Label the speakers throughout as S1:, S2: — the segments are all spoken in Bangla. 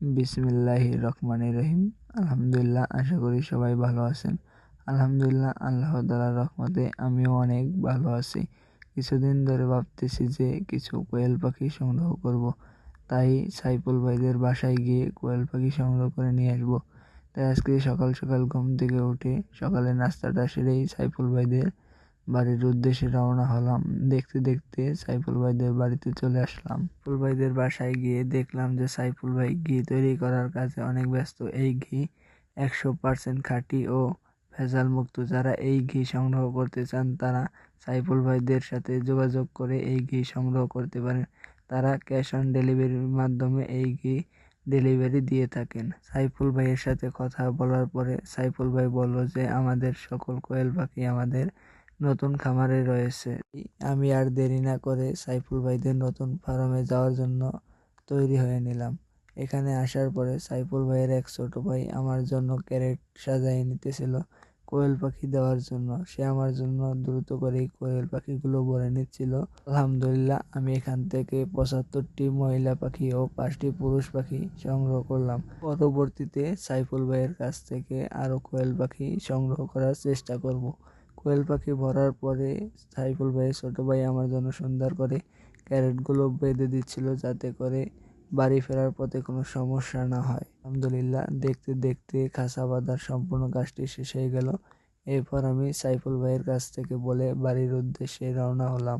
S1: বিসমিল্লাহ রহমান রহিম। আলহামদুলিল্লাহ, আশা করি সবাই ভালো আছেন। আলহামদুলিল্লাহ আল্লাহ তালার রহমতে আমিও অনেক ভালো আছি। কিছুদিন ধরে ভাবতেছি যে কিছু কোয়েল পাখি সংগ্রহ করব। তাই সাইফুল ভাইদের বাসায় গিয়ে কোয়েল পাখি সংগ্রহ করে নিয়ে আসব। তাই আজকে সকাল সকাল ঘুম থেকে উঠে সকালে নাস্তাটা সেরেই সাইফুল ভাইদের বাড়ির উদ্দেশ্যে রওনা হলাম। দেখতে দেখতে সাইফুল ভাইদের বাড়িতে চলে আসলাম। সাইফুল ভাইদের বাসায় গিয়ে দেখলাম যে সাইফুল ভাই ঘি তৈরি করার কাজে অনেক ব্যস্ত। এই ঘি একশো পার্সেন্ট খাঁটি ও ভেজাল মুক্ত যারা এই ঘি সংগ্রহ করতে চান, তারা সাইফুল ভাইদের সাথে যোগাযোগ করে এই ঘি সংগ্রহ করতে পারেন। তারা ক্যাশ অন ডেলিভারির মাধ্যমে এই ঘি ডেলিভারি দিয়ে থাকেন। সাইফুল ভাইয়ের সাথে কথা বলার পরে সাইফুল ভাই বলল যে, আমাদের সকল কোয়েল পাখি আমাদের নতুন খামারে রয়েছে। আমি আর দেরি না করে সাইফুল ভাইদের নতুন ফার্মে যাওয়ার জন্য তৈরি হয়ে নিলাম। এখানে আসার পরে সাইফুল ভাইয়ের এক ছোট ভাই আমার জন্য ক্যারেট সাজাই নিতেছিল কোয়েল পাখি দেওয়ার জন্য। সে আমার জন্য দ্রুত করেই কোয়েল পাখিগুলো ভরে নিচ্ছিল। আলহামদুলিল্লাহ, আমি এখান থেকে পঁচাত্তরটি মহিলা পাখি ও পাঁচটি পুরুষ পাখি সংগ্রহ করলাম। পরবর্তীতে সাইফুল ভাইয়ের কাছ থেকে আরও কোয়েল পাখি সংগ্রহ করার চেষ্টা করব। কোয়েল পাখি ভরার পরে সাইফুল ভাইয়ের ছোটো ভাই আমার জন্য সুন্দর করে ক্যারেটগুলো বেঁধে দিচ্ছিল যাতে করে বাড়ি ফেরার পথে কোনো সমস্যা না হয়। আলহামদুলিল্লাহ, দেখতে দেখতে খাসা বাঁধার সম্পূর্ণ কাজটি শেষ হয়ে গেল। এরপর আমি সাইফুল ভাইয়ের কাছ থেকে বলে বাড়ির উদ্দেশ্যে রওনা হলাম।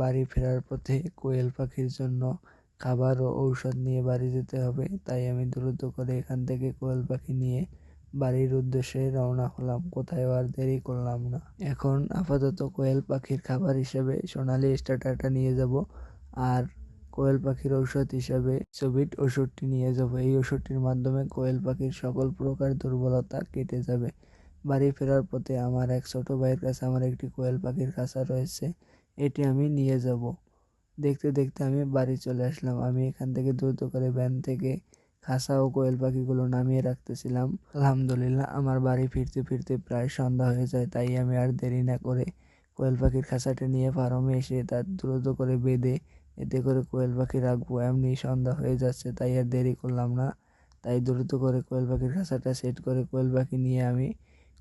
S1: বাড়ি ফেরার পথে কোয়েল পাখির জন্য খাবার ও ঔষধ নিয়ে বাড়ি যেতে হবে। তাই আমি দ্রুত করে এখান থেকে কোয়েল পাখি নিয়ে বাড়ির উদ্দেশ্যে রওনা হলাম। কোথায় আর দেরি করলাম না। এখন আপাতত কোয়েল পাখির খাবার হিসেবে সোনালি স্টার্টারটা নিয়ে যাব আর কোয়েল পাখির ঔষধ হিসাবে সোভিট ওষুধটি নিয়ে যাব। এই ওষুধটির মাধ্যমে কোয়েল পাখির সকল প্রকার দুর্বলতা কেটে যাবে। বাড়ি ফেরার পথে আমার এক ছোট ভাইয়ের কাছে আমার একটি কোয়েল পাখির কাছা রয়েছে। এটি আমি নিয়ে যাব। দেখতে দেখতে আমি বাড়ি চলে আসলাম। আমি এখান থেকে দ্রুত করে ভ্যান থেকে খাসা ও কোয়েল পাখিগুলো নামিয়ে রাখতেছিলাম। আলহামদুলিল্লাহ, আমার বাড়ি ফিরতে ফিরতে প্রায় সন্ধ্যা হয়ে যায়, তাই আমি আর দেরি না করে কোয়েল পাখির খাঁচাটা নিয়ে ফার্মে এসে তার দ্রুত করে বেঁধে, এতে করে কোয়েল পাখি রাখব এমনি সন্ধ্যা হয়ে যাচ্ছে, তাই আর দেরি করলাম না। তাই দ্রুত করে কোয়েল পাখির খাঁচাটা সেট করে কোয়েল পাখি নিয়ে আমি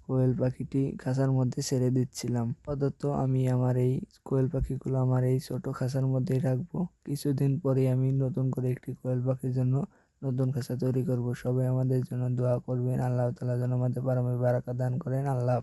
S1: কোয়েল পাখিটি খাঁচার মধ্যে ছেড়ে দিচ্ছিলাম। প্রদত্ত আমি আমার এই কোয়েল পাখিগুলো আমার এই ছোট খাঁচার মধ্যেই রাখব। কিছুদিন পরে আমি নতুন করে একটি কোয়েল পাখির জন্য নতুন খাঁচা তৈরি করব। সবাই আমাদের জন্য দোয়া করবেন। আল্লাহ তালা যেন আমাদের পারমে বারাকা দান করেন। আল্লাহ